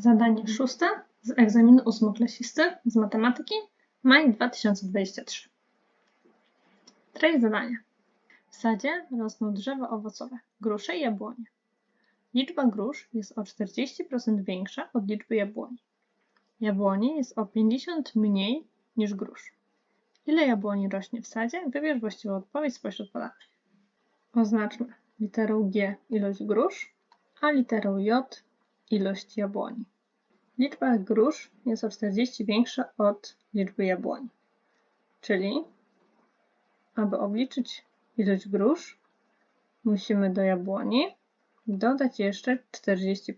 Zadanie szóste z egzaminu ósmoklasisty z matematyki, maj 2023. Treść zadania. W sadzie rosną drzewa owocowe, grusze i jabłonie. Liczba grusz jest o 40% większa od liczby jabłoni. Jabłoni jest o 50 mniej niż grusz. Ile jabłoni rośnie w sadzie? Wybierz właściwą odpowiedź spośród podanych. Oznaczmy literą G ilość grusz, a literą J ilość jabłoni. Liczba grusz jest o 40 większa od liczby jabłoni. Czyli, aby obliczyć ilość grusz, musimy do jabłoni dodać jeszcze 40%,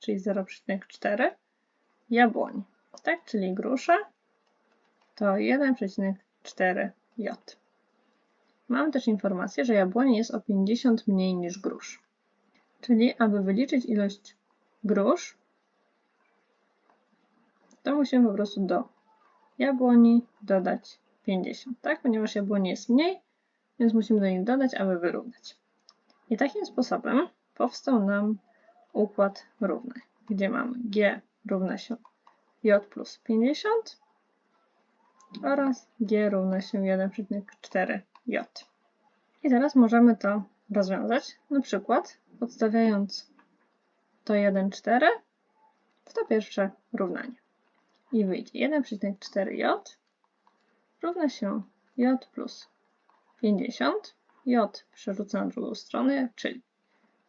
czyli 0,4 jabłoni. Tak, czyli grusze to 1,4 J. Mam też informację, że jabłoni jest o 50 mniej niż grusz. Czyli, aby wyliczyć ilość grusz, to musimy po prostu do jabłoni dodać 50, tak? Ponieważ jabłoni jest mniej, więc musimy do nich dodać, aby wyrównać. I takim sposobem powstał nam układ równy, gdzie mamy g równa się j plus 50 oraz g równa się 1,4j. I teraz możemy to rozwiązać, na przykład podstawiając to 1,4 w to pierwsze równanie. I wyjdzie 1,4j równa się j plus 50. j przerzucę na drugą stronę, czyli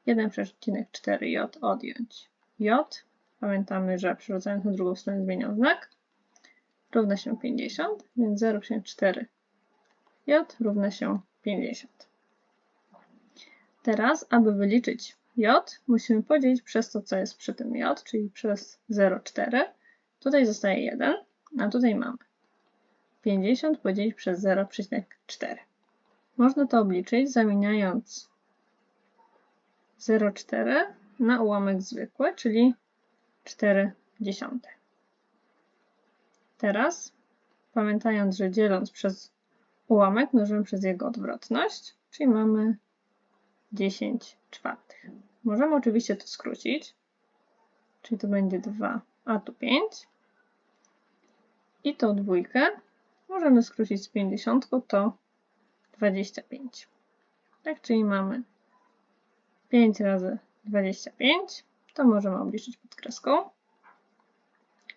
1,4j odjąć j. Pamiętamy, że przerzucając na drugą stronę zmieniam znak. Równa się 50, więc 0,4j równa się 50. Teraz, aby wyliczyć j, musimy podzielić przez to, co jest przy tym j, czyli przez 0,4. Tutaj zostaje 1, a tutaj mamy 50 podzielić przez 0,4. Można to obliczyć zamieniając 0,4 na ułamek zwykły, czyli 4 dziesiąte. Teraz, pamiętając, że dzieląc przez ułamek mnożymy przez jego odwrotność, czyli mamy 10 czwartych. Możemy oczywiście to skrócić, czyli to będzie 2, a tu 5. I tą dwójkę możemy skrócić z 50, to 25. Tak, czyli mamy 5 razy 25, to możemy obliczyć pod kreską.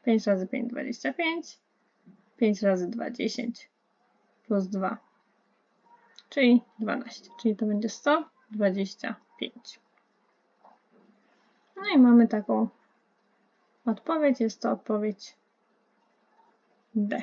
5 razy 5, 25. 5 razy 2, 10 plus 2, czyli 12, czyli to będzie 125. No i mamy taką odpowiedź, jest to odpowiedź D.